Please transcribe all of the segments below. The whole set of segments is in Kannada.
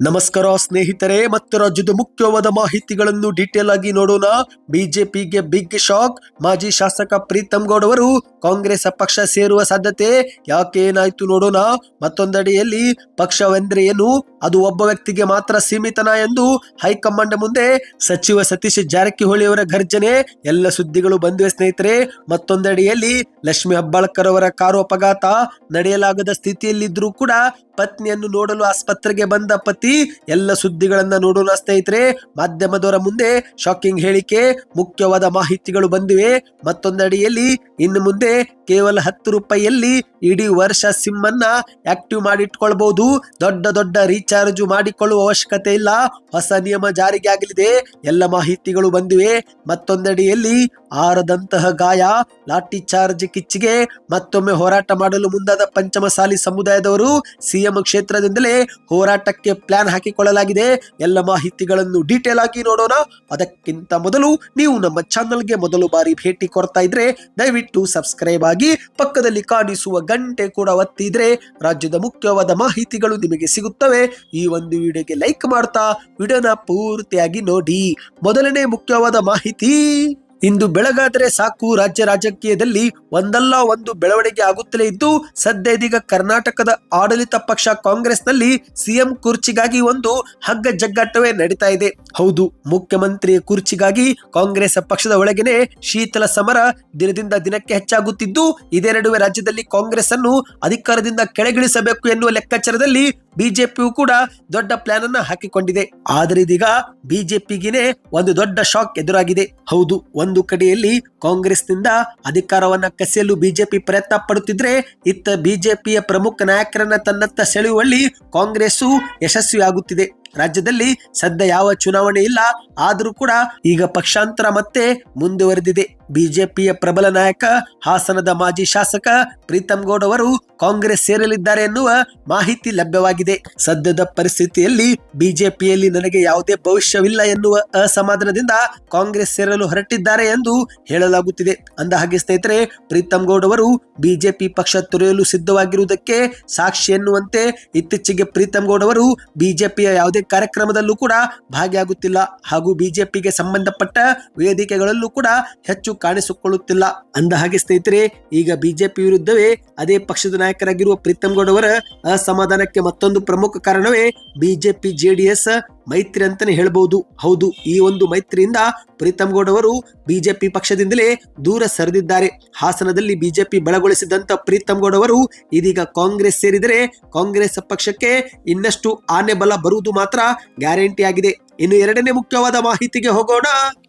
ನಮಸ್ಕಾರ ಸ್ನೇಹಿತರೆ, ಮತ್ತು ರಾಜ್ಯದ ಮುಖ್ಯವಾದ ಮಾಹಿತಿಗಳನ್ನು ಡೀಟೇಲ್ ಆಗಿ ನೋಡೋಣ. ಬಿಜೆಪಿಗೆ ಬಿಗ್ ಶಾಕ್ ಮಾಜಿ ಶಾಸಕ ಪ್ರೀತಮ್ ಗೌಡ್ ಅವರು ಕಾಂಗ್ರೆಸ್ ಪಕ್ಷ ಸೇರುವ ಸಾಧ್ಯತೆ ಯಾಕೆ ಏನಾಯ್ತು ನೋಡೋಣ. ಮತ್ತೊಂದಡಿಯಲ್ಲಿ, ಪಕ್ಷವೆಂದ್ರೆ ಏನು? ಅದು ಒಬ್ಬ ವ್ಯಕ್ತಿಗೆ ಮಾತ್ರ ಸೀಮಿತನ ಎಂದು ಹೈಕಮಾಂಡ್ ಮುಂದೆ ಸಚಿವ ಸತೀಶ್ ಜಾರಕಿಹೊಳಿ ಅವರ ಗರ್ಜನೆ. ಎಲ್ಲ ಸುದ್ದಿಗಳು ಬಂದಿವೆ ಸ್ನೇಹಿತರೆ. ಮತ್ತೊಂದಡಿಯಲ್ಲಿ, ಲಕ್ಷ್ಮಿ ಹೆಬ್ಬಾಳ್ಕರ್ ಅವರ ಕಾರು ಅಪಘಾತ ನಡೆಯಲಾಗದ ಸ್ಥಿತಿಯಲ್ಲಿದ್ದರೂ ಕೂಡ ಪತ್ನಿಯನ್ನು ನೋಡಲು ಆಸ್ಪತ್ರೆಗೆ ಬಂದ ಪತಿ ಎಲ್ಲ ಸುದ್ದಿಗಳನ್ನ ನೋಡೋಣ ಸ್ನೇಹಿತರೆ. ಮಾಧ್ಯಮದವರ ಮುಂದೆ ಶಾಕಿಂಗ್ ಹೇಳಿಕೆ, ಮುಖ್ಯವಾದ ಮಾಹಿತಿಗಳು ಬಂದಿವೆ. ಮತ್ತೊಂದಡಿಯಲ್ಲಿ, ಇನ್ನು ಮುಂದೆ ಕೇವಲ ಹತ್ತು ರೂಪಾಯಿಯಲ್ಲಿ ಇಡೀ ವರ್ಷ ಸಿಮ್ ಅನ್ನ ಆಕ್ಟಿವ್ ಮಾಡಿಟ್ಕೊಳ್ಬಹುದು ದೊಡ್ಡ ದೊಡ್ಡ ರೀಚಾರ್ಜ್ ಮಾಡಿಕೊಳ್ಳುವ ಅವಶ್ಯಕತೆ ಇಲ್ಲ. ಹೊಸ ನಿಯಮ ಜಾರಿಗೆ ಆಗಲಿದೆ. ಎಲ್ಲ ಮಾಹಿತಿಗಳು ಬಂದಿವೆ. ಮತ್ತೊಂದಡಿಯಲ್ಲಿ, ಆರದಂತಹ ಗಾಯ, ಲಾಠಿ ಚಾರ್ಜ್ ಕಿಚ್ಚಿಗೆ ಮತ್ತೊಮ್ಮೆ ಹೋರಾಟ ಮಾಡಲು ಮುಂದಾದ ಪಂಚಮಸಾಲಿ ಸಮುದಾಯದವರು, ಸಿಎಂ ಕ್ಷೇತ್ರದಿಂದಲೇ ಹೋರಾಟಕ್ಕೆ ಪ್ಲಾನ್ ಹಾಕಿಕೊಳ್ಳಲಾಗಿದೆ. ಎಲ್ಲ ಮಾಹಿತಿಗಳನ್ನು ಡೀಟೇಲ್ ಆಗಿ ನೋಡೋಣ. ಅದಕ್ಕಿಂತ ಮೊದಲು ನೀವು ನಮ್ಮ ಚಾನಲ್ಗೆ ಮೊದಲು ಬಾರಿ ಭೇಟಿ ಕೊಡ್ತಾ ಇದ್ರೆ, ದಯವಿಟ್ಟು ಸಬ್ಸ್ಕ್ರೈಬ್ ಆಗಿ ಪಕ್ಕದಲ್ಲಿ ಕಾಣಿಸುವ ಗಂಟೆ ಕೂಡ ಒತ್ತಿದ್ರೆ ರಾಜ್ಯದ ಮುಖ್ಯವಾದ ಮಾಹಿತಿಗಳು ನಿಮಗೆ ಸಿಗುತ್ತವೆ. ಈ ಒಂದು ವಿಡಿಯೋಗೆ ಲೈಕ್ ಮಾಡ್ತಾ, ವಿಡಿಯೋನ ಪೂರ್ತಿಯಾಗಿ ನೋಡಿ. ಮೊದಲನೇ ಮುಖ್ಯವಾದ ಮಾಹಿತಿ. ಇಂದು ಬೆಳಗಾದರೆ ಸಾಕು, ರಾಜ್ಯ ರಾಜಕೀಯದಲ್ಲಿ ಒಂದಲ್ಲ ಒಂದು ಬೆಳವಣಿಗೆ ಆಗುತ್ತಲೇ ಇದ್ದು, ಸದ್ಯ ಇದೀಗ ಕರ್ನಾಟಕದ ಆಡಳಿತ ಪಕ್ಷ ಕಾಂಗ್ರೆಸ್ನಲ್ಲಿ ಸಿಎಂ ಕುರ್ಚಿಗಾಗಿ ಒಂದು ಹಗ್ಗ ಜಗ್ಗಾಟವೇ ನಡೀತಾ ಇದೆ. ಹೌದು ಮುಖ್ಯಮಂತ್ರಿ ಕುರ್ಚಿಗಾಗಿ ಕಾಂಗ್ರೆಸ್ ಪಕ್ಷದ ಒಳಗೇನೆ ಶೀತಲ ಸಮರ ದಿನದಿಂದ ದಿನಕ್ಕೆ ಹೆಚ್ಚಾಗುತ್ತಿದ್ದು, ಇದೇ ನಡುವೆ ರಾಜ್ಯದಲ್ಲಿ ಕಾಂಗ್ರೆಸ್ ಅನ್ನು ಅಧಿಕಾರದಿಂದ ಕೆಳಗಿಳಿಸಬೇಕು ಎನ್ನುವ ಲೆಕ್ಕಾಚಾರದಲ್ಲಿ ಬಿಜೆಪಿಯು ಕೂಡ ದೊಡ್ಡ ಪ್ಲಾನ್ ಅನ್ನ ಹಾಕಿಕೊಂಡಿದೆ. ಆದರೆ ಇದೀಗ ಬಿಜೆಪಿಗಿನೇ ಒಂದು ದೊಡ್ಡ ಶಾಕ್ ಎದುರಾಗಿದೆ. ಹೌದು, ಒಂದು ಕಡೆಯಲ್ಲಿ ಕಾಂಗ್ರೆಸ್ನಿಂದ ಅಧಿಕಾರವನ್ನ ಕಸಿಯಲು ಬಿಜೆಪಿ ಪ್ರಯತ್ನ ಪಡುತ್ತಿದ್ರೆ ಇತ್ತ ಬಿಜೆಪಿಯ ಪ್ರಮುಖ ನಾಯಕರನ್ನ ತನ್ನತ್ತ ಸೆಳೆಯುವಲ್ಲಿ ಕಾಂಗ್ರೆಸ್ಸು ಯಶಸ್ವಿಯಾಗುತ್ತಿದೆ. ರಾಜ್ಯದಲ್ಲಿ ಸದ್ಯ ಯಾವ ಚುನಾವಣೆ ಇಲ್ಲ, ಆದರೂ ಕೂಡ ಈಗ ಪಕ್ಷಾಂತರ ಮತ್ತೆ ಮುಂದುವರೆದಿದೆ. ಬಿಜೆಪಿಯ ಪ್ರಬಲ ನಾಯಕ, ಹಾಸನದ ಮಾಜಿ ಶಾಸಕ ಪ್ರೀತಮ್ ಗೌಡ್ ಅವರು ಕಾಂಗ್ರೆಸ್ ಸೇರಲಿದ್ದಾರೆ ಎನ್ನುವ ಮಾಹಿತಿ ಲಭ್ಯವಾಗಿದೆ. ಸದ್ಯದ ಪರಿಸ್ಥಿತಿಯಲ್ಲಿ ಬಿಜೆಪಿಯಲ್ಲಿ ನನಗೆ ಯಾವುದೇ ಭವಿಷ್ಯವಿಲ್ಲ ಎನ್ನುವ ಅಸಮಾಧಾನದಿಂದ ಕಾಂಗ್ರೆಸ್ ಸೇರಲು ಹೊರಟಿದ್ದಾರೆ ಎಂದು ಹೇಳಲಾಗುತ್ತಿದೆ. ಅಂದ ಹಾಗೆ ಸ್ನೇಹಿತರೆ ಪ್ರೀತಮ್ ಗೌಡ್ ಅವರು ಬಿಜೆಪಿ ಪಕ್ಷ ತೊರೆಯಲು ಸಿದ್ಧವಾಗಿರುವುದಕ್ಕೆ ಸಾಕ್ಷಿ ಎನ್ನುವಂತೆ ಇತ್ತೀಚೆಗೆ ಪ್ರೀತಮ್ ಗೌಡ್ ಅವರು ಬಿಜೆಪಿಯ ಯಾವುದೇ ಕಾರ್ಯಕ್ರಮದಲ್ಲೂ ಕೂಡ ಭಾಗಿಯಾಗುತ್ತಿಲ್ಲ ಹಾಗೂ ಬಿಜೆಪಿಗೆ ಸಂಬಂಧಪಟ್ಟ ವೇದಿಕೆಗಳಲ್ಲೂ ಕೂಡ ಹೆಚ್ಚು ಕಾಣಿಸಿಕೊಳ್ಳುತ್ತಿಲ್ಲ. ಅಂದ ಹಾಗೆ ಸ್ನೇಹಿತರೆ, ಈಗ ಬಿಜೆಪಿ ವಿರುದ್ಧವೇ ಅದೇ ಪಕ್ಷದ ನಾಯಕರಾಗಿರುವ ಪ್ರೀತಮ್ ಗೌಡ ಅವರ ಅಸಮಾಧಾನಕ್ಕೆ ಮತ್ತೊಂದು ಪ್ರಮುಖ ಕಾರಣವೇ ಬಿಜೆಪಿ, ಜೆಡಿಎಸ್ ಮೈತ್ರಿ ಅಂತಾನೆ ಹೇಳ್ಬಹುದು ಹೌದು, ಈ ಒಂದು ಮೈತ್ರಿಯಿಂದ ಪ್ರೀತಮ್ ಗೌಡ ಅವರು ಬಿಜೆಪಿ ಪಕ್ಷದಿಂದಲೇ ದೂರ ಸರಿದಿದ್ದಾರೆ. ಹಾಸನದಲ್ಲಿ ಬಿಜೆಪಿ ಬಲಗೊಳಿಸಿದಂತ ಪ್ರೀತಮ್ ಗೌಡ ಅವರು ಇದೀಗ ಕಾಂಗ್ರೆಸ್ ಸೇರಿದರೆ ಕಾಂಗ್ರೆಸ್ ಪಕ್ಷಕ್ಕೆ ಇನ್ನಷ್ಟು ಆನೆ ಬಲ ಬರುವುದು ಮಾತ್ರ ಗ್ಯಾರಂಟಿ ಆಗಿದೆ. ಇನ್ನು ಎರಡನೇ ಮುಖ್ಯವಾದ ಮಾಹಿತಿಗೆ ಹೋಗೋಣ.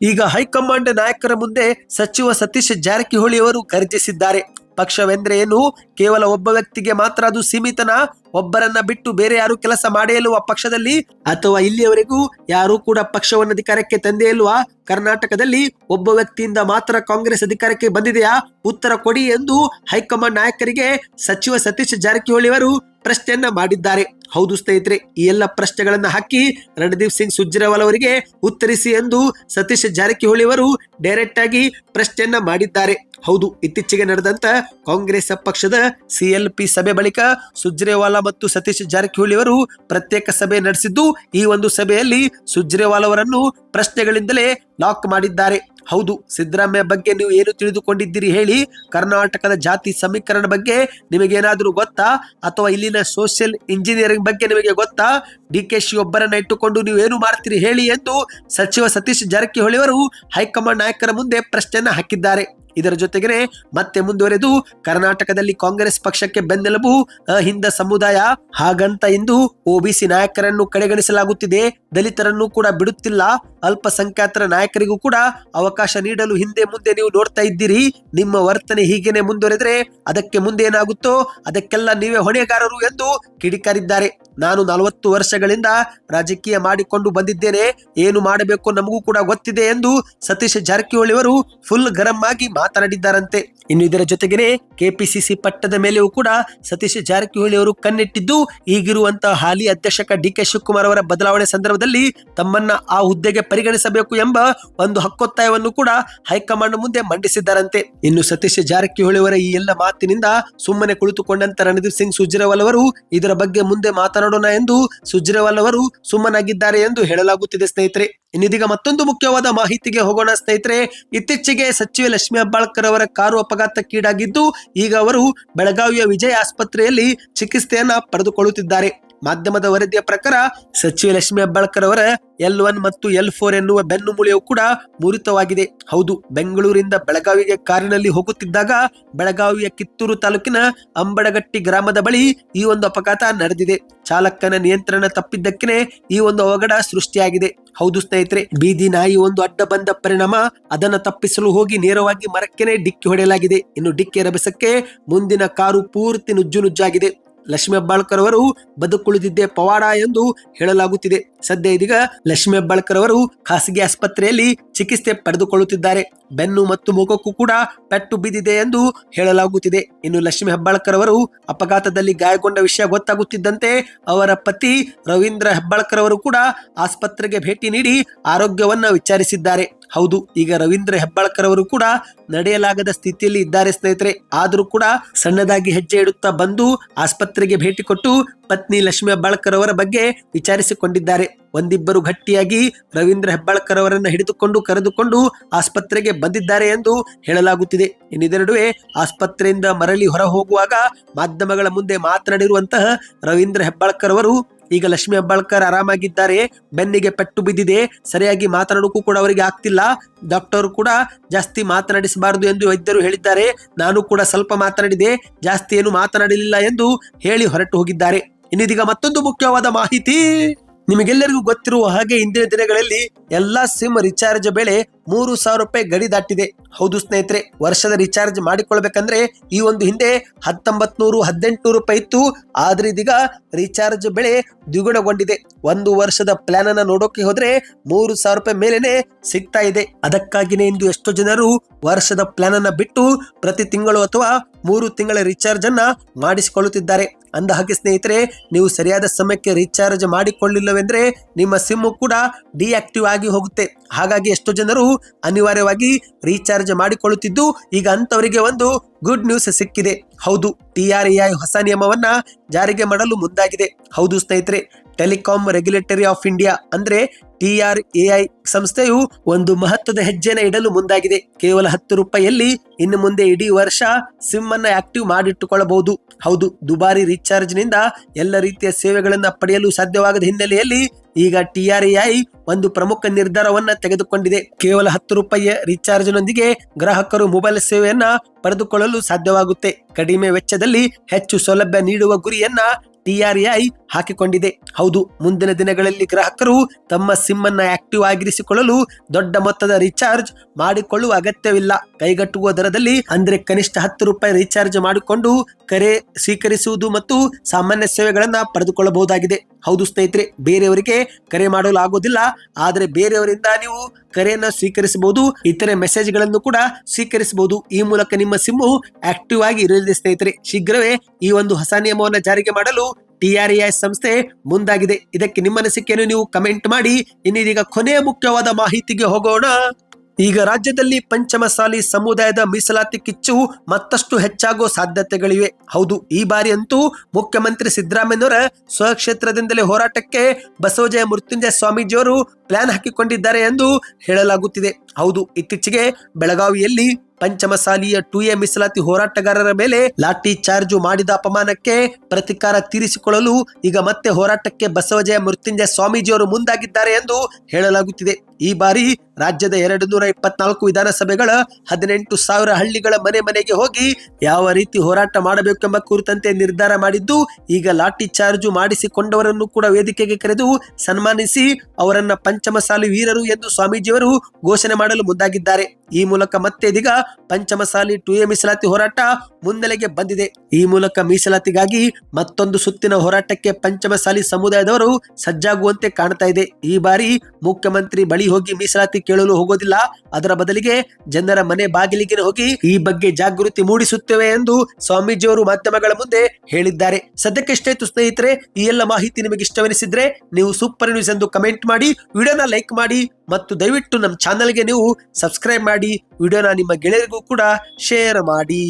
ಈಗ ಹೈಕಮಾಂಡ್ ನಾಯಕರ ಮುಂದೆ ಸಚಿವ ಸತೀಶ್ ಜಾರಕಿಹೊಳಿ ಅವರು ಗರ್ಜಿಸಿದ್ದಾರೆ ಪಕ್ಷವೆಂದ್ರೆ ಏನು? ಕೇವಲ ಒಬ್ಬ ವ್ಯಕ್ತಿಗೆ ಮಾತ್ರ ಅದು ಸೀಮಿತನ? ಒಬ್ಬರನ್ನ ಬಿಟ್ಟು ಬೇರೆ ಯಾರು ಕೆಲಸ ಮಾಡೇ ಪಕ್ಷದಲ್ಲಿ? ಅಥವಾ ಇಲ್ಲಿಯವರೆಗೂ ಯಾರು ಕೂಡ ಪಕ್ಷವನ್ನು ಅಧಿಕಾರಕ್ಕೆ ತಂದೇ ಇಲ್ವಾ ಕರ್ನಾಟಕದಲ್ಲಿ ಒಬ್ಬ ವ್ಯಕ್ತಿಯಿಂದ ಮಾತ್ರ ಕಾಂಗ್ರೆಸ್ ಅಧಿಕಾರಕ್ಕೆ ಬಂದಿದೆಯಾ? ಉತ್ತರ ಕೊಡಿ ಎಂದು ಹೈಕಮಾಂಡ್ ನಾಯಕರಿಗೆ ಸಚಿವ ಸತೀಶ್ ಜಾರಕಿಹೊಳಿ ಅವರು ಪ್ರಶ್ನೆಯನ್ನ ಮಾಡಿದ್ದಾರೆ. ಹೌದು ಸ್ನೇಹಿತರೆ, ಈ ಎಲ್ಲ ಪ್ರಶ್ನೆಗಳನ್ನ ಹಾಕಿ ರಣದೀಪ್ ಸಿಂಗ್ ಸುರ್ಜೇವಾಲ ಅವರಿಗೆ ಉತ್ತರಿಸಿ ಎಂದು ಸತೀಶ್ ಜಾರಕಿಹೊಳಿ ಅವರು ಡೈರೆಕ್ಟ್ ಆಗಿ ಪ್ರಶ್ನೆಯನ್ನ ಮಾಡಿದ್ದಾರೆ. ಹೌದು, ಇತ್ತೀಚೆಗೆ ನಡೆದಂತ ಕಾಂಗ್ರೆಸ್ ಪಕ್ಷದ ಸಿಎಲ್ಪಿ ಸಭೆ ಬಳಿಕ ಸುರ್ಜೇವಾಲಾ ಮತ್ತು ಸತೀಶ್ ಜಾರಕಿಹೊಳಿ ಅವರು ಪ್ರತ್ಯೇಕ ಸಭೆ ನಡೆಸಿದ್ದು, ಈ ಒಂದು ಸಭೆಯಲ್ಲಿ ಸುರ್ಜೇವಾಲಾ ಅವರನ್ನು ಪ್ರಶ್ನೆಗಳಿಂದಲೇ ಲಾಕ್ ಮಾಡಿದ್ದಾರೆ. ಹೌದು, ಸಿದ್ದರಾಮಯ್ಯ ಬಗ್ಗೆ ನೀವು ಏನು ತಿಳಿದುಕೊಂಡಿದ್ದೀರಿ ಹೇಳಿ, ಕರ್ನಾಟಕದ ಜಾತಿ ಸಮೀಕರಣ ಬಗ್ಗೆ ನಿಮಗೇನಾದರೂ ಗೊತ್ತಾ? ಅಥವಾ ಇಲ್ಲಿನ ಸೋಷಿಯಲ್ ಇಂಜಿನಿಯರಿಂಗ್ ಬಗ್ಗೆ ನಿಮಗೆ ಗೊತ್ತಾ? ಡಿ ಕೆ ಶಿ ಒಬ್ಬರನ್ನ ಇಟ್ಟುಕೊಂಡು ನೀವು ಏನು ಮಾಡ್ತೀರಿ ಹೇಳಿ ಎಂದು ಸಚಿವ ಸತೀಶ್ ಜಾರಕಿಹೊಳಿ ಅವರು ಹೈಕಮಾಂಡ್ ನಾಯಕರ ಮುಂದೆ ಪ್ರಶ್ನೆಯನ್ನ ಹಾಕಿದ್ದಾರೆ. ಇದರ ಜೊತೆಗೆ ಮತ್ತೆ ಮುಂದುವರೆದು ಕರ್ನಾಟಕದಲ್ಲಿ ಕಾಂಗ್ರೆಸ್ ಪಕ್ಷಕ್ಕೆ ಬೆನ್ನೆಲುಬು, ಅಹಿಂದ ಸಮುದಾಯ ಹಾಗಂತ ಎಂದು ಒಬಿಸಿ ನಾಯಕರನ್ನು ಕಡೆಗಣಿಸಲಾಗುತ್ತಿದೆ. ದಲಿತರನ್ನು ಕೂಡ ಬಿಡುತ್ತಿಲ್ಲ. ಅಲ್ಪಸಂಖ್ಯಾತರ ನಾಯಕರಿಗೂ ಕೂಡ ಅವಕಾಶ ನೀಡಲು ಹಿಂದೆ ಮುಂದೆ ನೀವು ನೋಡ್ತಾ ಇದ್ದೀರಿ. ನಿಮ್ಮ ವರ್ತನೆ ಹೀಗೇನೆ ಮುಂದುವರೆದ್ರೆ ಅದಕ್ಕೆ ಮುಂದೆ ಏನಾಗುತ್ತೋ ಅದಕ್ಕೆಲ್ಲ ನೀವೇ ಹೊಣೆಗಾರರು ಎಂದು ಕಿಡಿಕಾರಿದ್ದಾರೆ. ನಾನು ನಲವತ್ತು ವರ್ಷಗಳಿಂದ ರಾಜಕೀಯ ಮಾಡಿಕೊಂಡು ಬಂದಿದ್ದೇನೆ. ಏನು ಮಾಡಬೇಕು ನಮಗೂ ಕೂಡ ಗೊತ್ತಿದೆ ಎಂದು ಸತೀಶ್ ಜಾರಕಿಹೊಳಿ ಅವರು ಫುಲ್ ಗರಂ ಆಗಿ ಮಾತನಾಡಿದ್ದಾರಂತೆ. ಇನ್ನು ಇದರ ಜೊತೆಗೇನೆ ಕೆಪಿಸಿಸಿ ಪಟ್ಟದ ಮೇಲೆಯೂ ಕೂಡ ಸತೀಶ್ ಜಾರಕಿಹೊಳಿ ಅವರು ಕಣ್ಣಿಟ್ಟಿದ್ದು, ಈಗಿರುವಂತಹ ಹಾಲಿ ಅಧ್ಯಕ್ಷಕ ಡಿ ಕೆ ಶಿವಕುಮಾರ್ ಅವರ ಬದಲಾವಣೆ ಸಂದರ್ಭದಲ್ಲಿ ತಮ್ಮನ್ನ ಆ ಹುದ್ದೆಗೆ ಪರಿಗಣಿಸಬೇಕು ಎಂಬ ಒಂದು ಹಕ್ಕೊತ್ತಾಯವನ್ನು ಕೂಡ ಹೈಕಮಾಂಡ್ ಮುಂದೆ ಮಂಡಿಸಿದ್ದಾರಂತೆ. ಇನ್ನು ಸತೀಶ್ ಜಾರಕಿಹೊಳಿ ಅವರ ಈ ಎಲ್ಲ ಮಾತಿನಿಂದ ಸುಮ್ಮನೆ ಕುಳಿತುಕೊಂಡಂತ ರಣದೀಪ್ ಸಿಂಗ್ ಸುಜ್ರೇವಾಲ್ ಅವರು, ಇದರ ಬಗ್ಗೆ ಮುಂದೆ ಮಾತನಾಡೋಣ ಎಂದು ಸುಜ್ರೇವಾಲ್ ಅವರು ಸುಮ್ಮನಾಗಿದ್ದಾರೆ ಎಂದು ಹೇಳಲಾಗುತ್ತಿದೆ ಸ್ನೇಹಿತರೆ. ಇನ್ನಿದೀಗ ಮತ್ತೊಂದು ಮುಖ್ಯವಾದ ಮಾಹಿತಿಗೆ ಹೋಗೋಣ ಸ್ನೇಹಿತರೆ, ಇತ್ತೀಚೆಗೆ ಸಚಿವೆ ಲಕ್ಷ್ಮೀ ಹೆಬ್ಬಾಳ್ಕರ್ ಅವರ ಕಾರು ಅಪಘಾತಕ್ಕೀಡಾಗಿದ್ದು, ಈಗ ಅವರು ಬೆಳಗಾವಿಯ ವಿಜಯ ಆಸ್ಪತ್ರೆಯಲ್ಲಿ ಚಿಕಿತ್ಸೆಯನ್ನ ಪಡೆದುಕೊಳ್ಳುತ್ತಿದ್ದಾರೆ. ಮಾಧ್ಯಮದ ವರದಿಯ ಪ್ರಕಾರ ಸಚಿವ ಲಕ್ಷ್ಮಿ ಹೆಬ್ಬಾಳ್ಕರ್ ಅವರ ಎಲ್ ಒನ್ ಮತ್ತು ಎಲ್ ಫೋರ್ ಎನ್ನುವ ಬೆನ್ನು ಮೂಳೆಯು ಕೂಡ ಮುರಿತವಾಗಿದೆ. ಹೌದು, ಬೆಂಗಳೂರಿಂದ ಬೆಳಗಾವಿಗೆ ಕಾರಿನಲ್ಲಿ ಹೋಗುತ್ತಿದ್ದಾಗ ಬೆಳಗಾವಿಯ ಕಿತ್ತೂರು ತಾಲೂಕಿನ ಅಂಬಡಗಟ್ಟಿ ಗ್ರಾಮದ ಬಳಿ ಈ ಒಂದು ಅಪಘಾತ ನಡೆದಿದೆ. ಚಾಲಕನ ನಿಯಂತ್ರಣ ತಪ್ಪಿದ್ದಕ್ಕೆ ಈ ಒಂದು ಅವಘಡ ಸೃಷ್ಟಿಯಾಗಿದೆ. ಹೌದು ಸ್ನೇಹಿತರೆ, ಬೀದಿ ನಾಯಿ ಒಂದು ಅಡ್ಡ ಬಂದ ಪರಿಣಾಮ ಅದನ್ನು ತಪ್ಪಿಸಲು ಹೋಗಿ ನೇರವಾಗಿ ಮರಕ್ಕೆನೆ ಡಿಕ್ಕಿ ಹೊಡೆಯಲಾಗಿದೆ. ಇನ್ನು ಡಿಕ್ಕಿ ರಭಸಕ್ಕೆ ಮುಂದಿನ ಕಾರು ಪೂರ್ತಿ ನುಜ್ಜು ನುಜ್ಜಾಗಿದೆ. ಲಕ್ಷ್ಮೀ ಹೆಬ್ಬಾಳ್ಕರ್ ಅವರು ಬದುಕುಳಿದಿದ್ದೇ ಪವಾಡ ಎಂದು ಹೇಳಲಾಗುತ್ತಿದೆ. ಸದ್ಯ ಇದೀಗ ಲಕ್ಷ್ಮೀ ಹೆಬ್ಬಾಳ್ಕರ್ ಅವರು ಖಾಸಗಿ ಆಸ್ಪತ್ರೆಯಲ್ಲಿ ಚಿಕಿತ್ಸೆ ಪಡೆದುಕೊಳ್ಳುತ್ತಿದ್ದಾರೆ. ಬೆನ್ನು ಮತ್ತು ಮುಖಕ್ಕೂ ಕೂಡ ಪೆಟ್ಟು ಬಿದ್ದಿದೆ ಎಂದು ಹೇಳಲಾಗುತ್ತಿದೆ. ಇನ್ನು ಲಕ್ಷ್ಮಿ ಹೆಬ್ಬಾಳ್ಕರ್ ಅವರು ಅಪಘಾತದಲ್ಲಿ ಗಾಯಗೊಂಡ ವಿಷಯ ಗೊತ್ತಾಗುತ್ತಿದ್ದಂತೆ ಅವರ ಪತಿ ರವೀಂದ್ರ ಹೆಬ್ಬಾಳ್ಕರ್ ಅವರು ಕೂಡ ಆಸ್ಪತ್ರೆಗೆ ಭೇಟಿ ನೀಡಿ ಆರೋಗ್ಯವನ್ನ ವಿಚಾರಿಸಿದ್ದಾರೆ. ಹೌದು, ಈಗ ರವೀಂದ್ರ ಹೆಬ್ಬಾಳ್ಕರ್ ಅವರು ಕೂಡ ನಡೆಯಲಾಗದ ಸ್ಥಿತಿಯಲ್ಲಿ ಇದ್ದಾರೆ ಸ್ನೇಹಿತರೆ. ಆದರೂ ಕೂಡ ಸಣ್ಣದಾಗಿ ಹೆಜ್ಜೆ ಇಡುತ್ತಾ ಬಂದು ಆಸ್ಪತ್ರೆಗೆ ಭೇಟಿ ಕೊಟ್ಟು ಪತ್ನಿ ಲಕ್ಷ್ಮಿ ಹೆಬ್ಬಾಳ್ಕರ್ ಅವರ ಬಗ್ಗೆ ವಿಚಾರಿಸಿಕೊಂಡಿದ್ದಾರೆ. ಒಂದಿಬ್ಬರು ಗಟ್ಟಿಯಾಗಿ ರವೀಂದ್ರ ಹೆಬ್ಬಾಳ್ಕರ್ ಅವರನ್ನು ಹಿಡಿದುಕೊಂಡು ಕರೆದುಕೊಂಡು ಆಸ್ಪತ್ರೆಗೆ ಬಂದಿದ್ದಾರೆ ಎಂದು ಹೇಳಲಾಗುತ್ತಿದೆ. ಇನ್ನಿದ ನಡುವೆ ಆಸ್ಪತ್ರೆಯಿಂದ ಮರಳಿ ಹೊರ ಹೋಗುವಾಗ ಮಾಧ್ಯಮಗಳ ಮುಂದೆ ಮಾತನಾಡಿರುವಂತಹ ರವೀಂದ್ರ ಹೆಬ್ಬಾಳ್ಕರ್ ಅವರು, ಈಗ ಲಕ್ಷ್ಮೀ ಹೆಬ್ಬಾಳ್ಕರ್ ಆರಾಮಾಗಿದ್ದಾರೆ, ಬೆನ್ನಿಗೆ ಪೆಟ್ಟು ಬಿದ್ದಿದೆ, ಸರಿಯಾಗಿ ಮಾತನಾಡೋಕ್ಕೂ ಕೂಡ ಅವರಿಗೆ ಆಗ್ತಿಲ್ಲ. ಡಾಕ್ಟರ್ ಕೂಡ ಜಾಸ್ತಿ ಮಾತನಾಡಿಸಬಾರದು ಎಂದು ವೈದ್ಯರು ಹೇಳಿದ್ದಾರೆ. ನಾನು ಕೂಡ ಸ್ವಲ್ಪ ಮಾತನಾಡಿದೆ, ಜಾಸ್ತಿ ಏನು ಮಾತನಾಡಲಿಲ್ಲ ಎಂದು ಹೇಳಿ ಹೊರಟು ಹೋಗಿದ್ದಾರೆ. ಇನ್ನಿದೀಗ ಮತ್ತೊಂದು ಮುಖ್ಯವಾದ ಮಾಹಿತಿ. ನಿಮಗೆಲ್ಲರಿಗೂ ಗೊತ್ತಿರುವ ಹಾಗೆ ಇಂದಿನ ದಿನಗಳಲ್ಲಿ ಎಲ್ಲಾ ಸಿಮ್ ರಿಚಾರ್ಜ್ ಬೆಲೆ ಮೂರು ಸಾವಿರ ರೂಪಾಯಿ ಗಡಿ ದಾಟಿದೆ. ಹೌದು ಸ್ನೇಹಿತರೆ, ವರ್ಷದ ರಿಚಾರ್ಜ್ ಮಾಡಿಕೊಳ್ಬೇಕಂದ್ರೆ ಈ ಒಂದು ಹಿಂದೆ ಹತ್ತೊಂಬತ್ನೂರು ಹದಿನೆಂಟು ರೂಪಾಯಿ ಇತ್ತು. ಆದ್ರೆ ಇದೀಗ ರಿಚಾರ್ಜ್ ಬೆಲೆ ದ್ವಿಗುಣಗೊಂಡಿದೆ. ಒಂದು ವರ್ಷದ ಪ್ಲಾನ್ ಅನ್ನ ನೋಡೋಕೆ ಹೋದ್ರೆ ಮೂರು ಸಾವಿರ ರೂಪಾಯಿ ಮೇಲೆನೆ ಸಿಗ್ತಾ ಇದೆ. ಅದಕ್ಕಾಗಿನೇ ಇಂದು ಎಷ್ಟೋ ಜನರು ವರ್ಷದ ಪ್ಲಾನ್ ಅನ್ನ ಬಿಟ್ಟು ಪ್ರತಿ ತಿಂಗಳು ಅಥವಾ ಮೂರು ತಿಂಗಳ ರಿಚಾರ್ಜ್ ಅನ್ನ ಮಾಡಿಸಿಕೊಳ್ಳುತ್ತಿದ್ದಾರೆ. ಅಂದ ಹಾಗೆ ಸ್ನೇಹಿತರೆ, ನೀವು ಸರಿಯಾದ ಸಮಯಕ್ಕೆ ರೀಚಾರ್ಜ್ ಮಾಡಿಕೊಳ್ಳಿಲ್ಲವೆಂದ್ರೆ ನಿಮ್ಮ ಸಿಮ್ ಕೂಡ ಡಿಆಕ್ಟಿವ್ ಆಗಿ ಹೋಗುತ್ತೆ. ಹಾಗಾಗಿ ಎಷ್ಟೋ ಜನರು ಅನಿವಾರ್ಯವಾಗಿ ರೀಚಾರ್ಜ್ ಮಾಡಿಕೊಳ್ಳುತ್ತಿದ್ದು ಈಗ ಅಂಥವರಿಗೆ ಒಂದು ಗುಡ್ ನ್ಯೂಸ್ ಸಿಕ್ಕಿದೆ. ಹೌದು ಟಿಆರ್ಎಐ ಹೊಸ ನಿಯಮವನ್ನ ಜಾರಿಗೆ ಮಾಡಲು ಮುಂದಾಗಿದೆ. ಹೌದು ಸ್ನೇಹಿತರೆ, ಟೆಲಿಕಾಂ ರೆಗ್ಯುಲೇಟರಿ ಆಫ್ ಇಂಡಿಯಾ ಅಂದ್ರೆ ಟಿಆರ್ಎಐ ಸಂಸ್ಥೆಯು ಒಂದು ಮಹತ್ವದ ಹೆಜ್ಜೆನ ಇಡಲು ಮುಂದಾಗಿದೆ. ಕೇವಲ ಹತ್ತು ರೂಪಾಯಿಯಲ್ಲಿ ಇನ್ನು ಮುಂದೆ ಇಡೀ ವರ್ಷ ಸಿಮ್ ಅನ್ನ ಆಕ್ಟಿವ್ ಮಾಡಿಟ್ಟುಕೊಳ್ಳಬಹುದು. ಹೌದು, ದುಬಾರಿ ರೀಚಾರ್ಜ್ನಿಂದ ಎಲ್ಲ ರೀತಿಯ ಸೇವೆಗಳನ್ನು ಪಡೆಯಲು ಸಾಧ್ಯವಾಗದ ಹಿನ್ನೆಲೆಯಲ್ಲಿ ಈಗ ಟಿಆರ್ಎಐ ಒಂದು ಪ್ರಮುಖ ನಿರ್ಧಾರವನ್ನ ತೆಗೆದುಕೊಂಡಿದೆ. ಕೇವಲ ಹತ್ತು ರೂಪಾಯಿಯ ರಿಚಾರ್ಜ್ನೊಂದಿಗೆ ಗ್ರಾಹಕರು ಮೊಬೈಲ್ ಸೇವೆಯನ್ನ ಪಡೆದುಕೊಳ್ಳಲು ಸಾಧ್ಯವಾಗುತ್ತೆ. ಕಡಿಮೆ ವೆಚ್ಚದಲ್ಲಿ ಹೆಚ್ಚು ಸೌಲಭ್ಯ ನೀಡುವ ಗುರಿಯನ್ನ ಟಿಆರ್ಎಐ ಹಾಕಿಕೊಂಡಿದೆ. ಹೌದು, ಮುಂದಿನ ದಿನಗಳಲ್ಲಿ ಗ್ರಾಹಕರು ತಮ್ಮ ಸಿಮ್ ಅನ್ನ ಆಕ್ಟಿವ್ ಆಗಿರಿಸಿಕೊಳ್ಳಲು ದೊಡ್ಡ ಮೊತ್ತದ ರಿಚಾರ್ಜ್ ಮಾಡಿಕೊಳ್ಳುವ ಅಗತ್ಯವಿಲ್ಲ. ಕೈಗಟ್ಟುವ ದರದಲ್ಲಿ ಅಂದ್ರೆ ಕನಿಷ್ಠ ಹತ್ತು ರೂಪಾಯಿ ರೀಚಾರ್ಜ್ ಮಾಡಿಕೊಂಡು ಕರೆ ಸ್ವೀಕರಿಸುವುದು ಮತ್ತು ಸಾಮಾನ್ಯ ಸೇವೆಗಳನ್ನು ಪಡೆದುಕೊಳ್ಳಬಹುದಾಗಿದೆ. ಹೌದು ಸ್ನೇಹಿತರೆ, ಬೇರೆಯವರಿಗೆ ಕರೆ ಮಾಡಲು ಆಗೋದಿಲ್ಲ ಆದರೆ ಬೇರೆಯವರಿಂದ ನೀವು ಕರೆಯನ್ನ ಸ್ವೀಕರಿಸಬಹುದು, ಇತರೆ ಮೆಸೇಜ್ಗಳನ್ನು ಕೂಡ ಸ್ವೀಕರಿಸಬಹುದು. ಈ ಮೂಲಕ ನಿಮ್ಮ ಸಿಮ್ಮು ಆಕ್ಟಿವ್ ಆಗಿ ಇರಲಿದೆ ಸ್ನೇಹಿತರೆ, ಶೀಘ್ರವೇ ಈ ಒಂದು ಹೊಸ ನಿಯಮವನ್ನು ಜಾರಿಗೆ ಮಾಡಲು ಟಿಆರ್ಎಐ ಸಂಸ್ಥೆ ಮುಂದಾಗಿದೆ. ಇದಕ್ಕೆ ನಿಮ್ಮ ಅನಿಸಿಕೆಯನ್ನು ನೀವು ಕಮೆಂಟ್ ಮಾಡಿ, ಇನ್ನಿದೀಗ ಕೊನೆಯ ಮುಖ್ಯವಾದ ಮಾಹಿತಿಗೆ ಹೋಗೋಣ. ಈಗ ರಾಜ್ಯದಲ್ಲಿ ಪಂಚಮಸಾಲಿ ಸಮುದಾಯದ ಮೀಸಲಾತಿ ಕಿಚ್ಚು ಮತ್ತಷ್ಟು ಹೆಚ್ಚಾಗುವ ಸಾಧ್ಯತೆಗಳಿವೆ. ಹೌದು, ಈ ಬಾರಿ ಅಂತೂ ಮುಖ್ಯಮಂತ್ರಿ ಸಿದ್ದರಾಮಯ್ಯನವರ ಸ್ವಕ್ಷೇತ್ರದಿಂದಲೇ ಹೋರಾಟಕ್ಕೆ ಬಸವಜಯ ಮೃತ್ಯುಂಜಯ ಸ್ವಾಮೀಜಿಯವರು ಪ್ಲಾನ್ ಹಾಕಿಕೊಂಡಿದ್ದಾರೆ ಎಂದು ಹೇಳಲಾಗುತ್ತಿದೆ. ಹೌದು, ಇತ್ತೀಚೆಗೆ ಬೆಳಗಾವಿಯಲ್ಲಿ ಪಂಚಮಸಾಲಿಯ ಟು ಎ ಮೀಸಲಾತಿ ಹೋರಾಟಗಾರರ ಮೇಲೆ ಲಾಠಿ ಚಾರ್ಜ್ ಮಾಡಿದ ಅಪಮಾನಕ್ಕೆ ಪ್ರತಿಕಾರ ತೀರಿಸಿಕೊಳ್ಳಲು ಈಗ ಮತ್ತೆ ಹೋರಾಟಕ್ಕೆ ಬಸವಜಯ ಮೃತ್ಯುಂಜಯ ಸ್ವಾಮೀಜಿಯವರು ಮುಂದಾಗಿದ್ದಾರೆ ಎಂದು ಹೇಳಲಾಗುತ್ತಿದೆ. ಈ ಬಾರಿ ರಾಜ್ಯದ ಎರಡು ನೂರ ಇಪ್ಪತ್ನಾಲ್ಕು ವಿಧಾನಸಭೆಗಳ ಹದಿನೆಂಟು ಸಾವಿರ ಹಳ್ಳಿಗಳ ಮನೆ ಮನೆಗೆ ಹೋಗಿ ಯಾವ ರೀತಿ ಹೋರಾಟ ಮಾಡಬೇಕೆಂಬ ಕುರಿತಂತೆ ನಿರ್ಧಾರ ಮಾಡಿದ್ದು, ಈಗ ಲಾಠಿ ಚಾರ್ಜ್ ಮಾಡಿಸಿಕೊಂಡವರನ್ನು ಕೂಡ ವೇದಿಕೆಗೆ ಕರೆದು ಸನ್ಮಾನಿಸಿ ಅವರನ್ನ ಪಂಚಮಸಾಲಿ ವೀರರು ಎಂದು ಸ್ವಾಮೀಜಿಯವರು ಘೋಷಣೆ ಮಾಡಲು ಮುಂದಾಗಿದ್ದಾರೆ. ಈ ಮೂಲಕ ಮತ್ತೆ ಇದೀಗ ಪಂಚಮಸಾಲಿ ಟು ಎ ಮೀಸಲಾತಿ ಹೋರಾಟ ಮುನ್ನೆಲೆಗೆ ಬಂದಿದೆ. ಈ ಮೂಲಕ ಮೀಸಲಾತಿಗಾಗಿ ಮತ್ತೊಂದು ಸುತ್ತಿನ ಹೋರಾಟಕ್ಕೆ ಪಂಚಮಸಾಲಿ ಸಮುದಾಯದವರು ಸಜ್ಜಾಗುವಂತೆ ಕಾಣ್ತಾ ಇದೆ. ಈ ಬಾರಿ ಮುಖ್ಯಮಂತ್ರಿ ಬಳಿ ಹೋಗಿ ಮೀಸಲಾತಿ ಕೇಳಲು ಹೋಗೋದಿಲ್ಲ. ಅದರ ಬದಲಿಗೆ ಜನರ ಮನೆ ಬಾಗಿಲಿಗೆ ಹೋಗಿ ಈ ಬಗ್ಗೆ ಜಾಗೃತಿ ಮೂಡಿಸುತ್ತೇವೆ ಎಂದು ಸ್ವಾಮೀಜಿಯವರು ಮಾಧ್ಯಮಗಳ ಮುಂದೆ ಹೇಳಿದ್ದಾರೆ. ಸದ್ಯಕ್ಕೆ ಸ್ನೇಹಿತರೆ, ಈ ಎಲ್ಲ ಮಾಹಿತಿ ನಿಮಗೆ ಇಷ್ಟವೆನಿಸಿದ್ರೆ ನೀವು ಸೂಪರ್ ನ್ಯೂಸ್ ಎಂದು ಕಮೆಂಟ್ ಮಾಡಿ, ವಿಡಿಯೋನ ಲೈಕ್ ಮಾಡಿ ಮತ್ತು ದಯವಿಟ್ಟು ನಮ್ಮ ಚಾನೆಲ್ಗೆ ನೀವು ಸಬ್ಸ್ಕ್ರೈಬ್ ಮಾಡಿ ವಿಡಿಯೋನ ನಿಮ್ಮ ಗೆಳೆಯರಿಗೂ ಕೂಡ ಶೇರ್ ಮಾಡಿ.